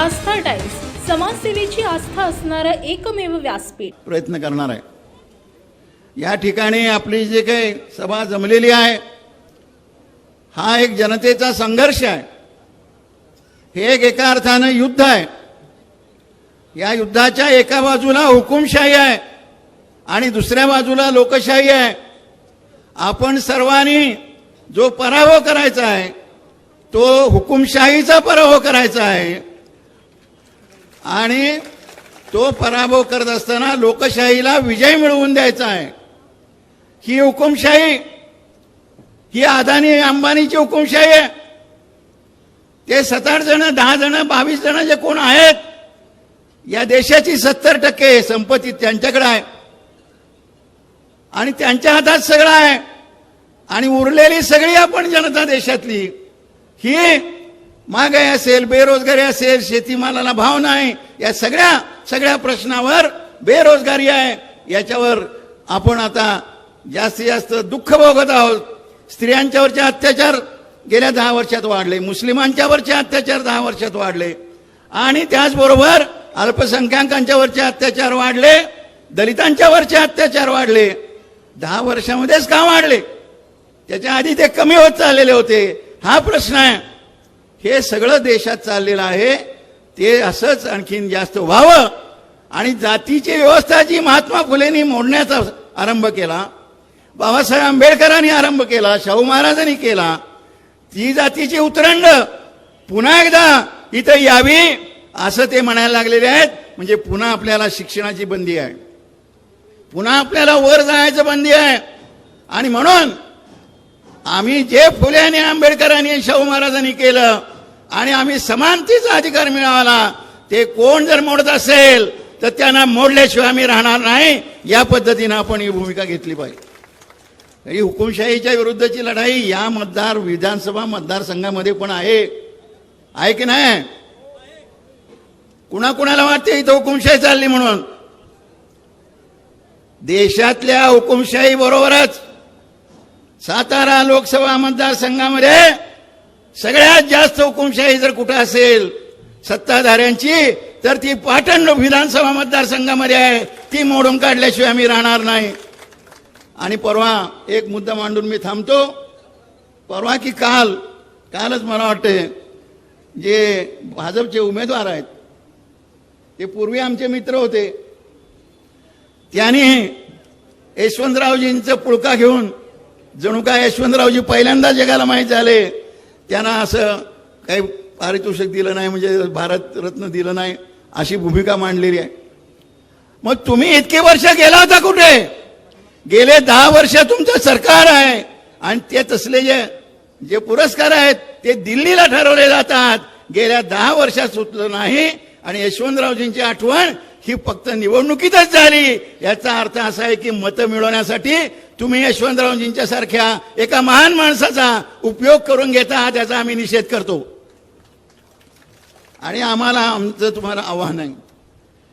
आस्था times समाजसेवेची आस्था असणारं एकमेव व्यासपीठ. प्रयत्न करणार आहे. या ठिकाणी आपली जी काही सभा जमलेली आहे हा एक जनतेचा संघर्ष आहे. हे एक एका अर्थानं युद्ध आहे. या युद्धाच्या एका बाजूला हुकुमशाही आहे आणि दुसऱ्या बाजूला लोकशाही आहे. आपण सर्वांनी जो पराभव करायचा आहे तो हुकुमशाहीचा पराभव करायचा आहे. आणि तो पराभव करत असताना लोकशाहीला विजय मिळवून द्यायचा आहे. ही हुकुमशाही ही अदानी अंबानीची हुकुमशाही आहे. ते सात जण दहा जण बावीस जण जे कोण आहेत या देशाची सत्तर टक्के संपत्ती त्यांच्याकडे आहे. आणि त्यांच्या हातात सगळं आहे. आणि उरलेली सगळी आपण जनता देशातली. ही महागाई असेल बेरोजगारी असेल शेतीमालाला भाव नाही या सगळ्या सगळ्या प्रश्नावर बेरोजगारी आहे. याच्यावर आपण आता जास्तीत जास्त दुःख भोगत आहोत. स्त्रियांच्यावरचे अत्याचार गेल्या दहा वर्षात वाढले मुस्लिमांच्यावरचे अत्याचार दहा वर्षात वाढले. आणि त्याचबरोबर अल्पसंख्याकांच्यावरचे अत्याचार वाढले दलितांच्यावरचे अत्याचार वाढले. दहा वर्षामध्येच का वाढले? त्याच्या आधी ते कमी होत चाललेले होते. हा प्रश्न आहे. हे सगळं देशात चाललेलं आहे ते असंच आणखीन जास्त व्हावं. आणि जातीची व्यवस्था जी महात्मा फुलेंनी मोडण्याचा आरंभ केला बाबासाहेब आंबेडकरांनी आरंभ केला शाहू महाराजांनी केला ती जातीची उतरंड पुन्हा एकदा इथं यावी असं ते म्हणायला लागलेले आहेत. म्हणजे पुन्हा आपल्याला शिक्षणाची बंदी आहे. पुन्हा आपल्याला वर जायचं बंदी आहे. आणि म्हणून आम्ही जे फुले आणि आंबेडकरांनी शाहू महाराजांनी केलं आणि आम्ही समानतेचा अधिकार मिळाला. ते कोण जर मोडत असेल तर त्यांना मोडल्याशिवाय आम्ही राहणार नाही. या पद्धतीनं आपण ही भूमिका घेतली पाहिजे. ही हुकुमशाहीच्या विरुद्धची लढाई या मतदार विधानसभा मतदारसंघामध्ये पण आहे. आहे की नाही? कुणाकुणाला वाटते इथं हुकुमशाही चालली म्हणून? देशातल्या हुकुमशाही बरोबरच सातारा लोकसभा मतदारसंघामध्ये सगळ्यात जास्त हुकुमशाही जर कुठं असेल सत्ताधाऱ्यांची तर ती पाटण विधानसभा मतदारसंघामध्ये आहे. ती मोडून काढल्याशिवाय आम्ही राहणार नाही. आणि परवा एक मुद्दा मांडून मी थांबतो. परवा की काल कालच मला वाटते जे भाजपचे उमेदवार आहेत ते पूर्वी आमचे मित्र होते. त्यांनी यशवंतरावजींचं पुळका घेऊन जणू का यशवंतरावजी पहिल्यांदा जगाला माहीत झाले त्यांना असं काही पारितोषिक दिलं नाही म्हणजे भारतरत्न दिलं नाही अशी भूमिका मांडलेली आहे. मग तुम्ही इतके वर्ष गेला होता कुठे? गेले दहा वर्ष तुमचं सरकार आहे आणि ते तसले जे जे पुरस्कार आहेत ते दिल्लीला ठरवले जातात. गेल्या दहा वर्षात सुचलं नाही आणि यशवंतरावजींची आठवण ही फक्त निवडणुकीतच झाली. याचा अर्थ असा आहे की मतं मिळवण्यासाठी तुम्ही यशवंतरावजींच्या सारख्या एका महान माणसाचा उपयोग करून घेता त्याचा आम्ही निषेध करतो. आणि आम्हाला आमचं तुम्हाला आव्हान आहे.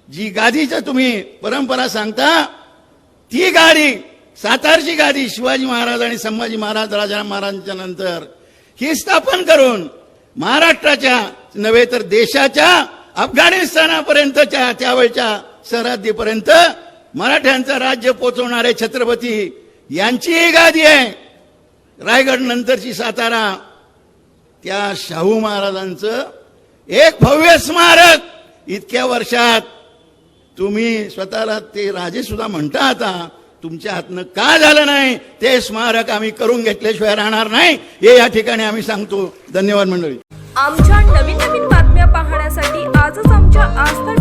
जी गादीचं तुम्ही परंपरा सांगता ती गाडी सातारची गादी शिवाजी महाराज आणि संभाजी महाराज राजा महाराजांच्या नंतर ही स्थापन करून महाराष्ट्राच्या नव्हे तर देशाच्या अफगाणिस्तानापर्यंतच्या त्यावेळच्या सरहद्दीपर्यंत मराठ्यांचं राज्य पोचवणारे छत्रपती यांची गादी आहे. रायगड नंतरची सातारा त्या शाहू महाराजांचं एक भव्य स्मारक. इतक्या वर्षात तुम्ही स्वतःला ते राजे सुद्धा म्हणता आता तुमच्या हातनं का झालं नाही? ते स्मारक आम्ही करून घेतल्याशिवाय राहणार नाही. हे या ठिकाणी आम्ही सांगतो. धन्यवाद मंडळी. आमच्या नवीन नवीन आजच आमच्या आस्था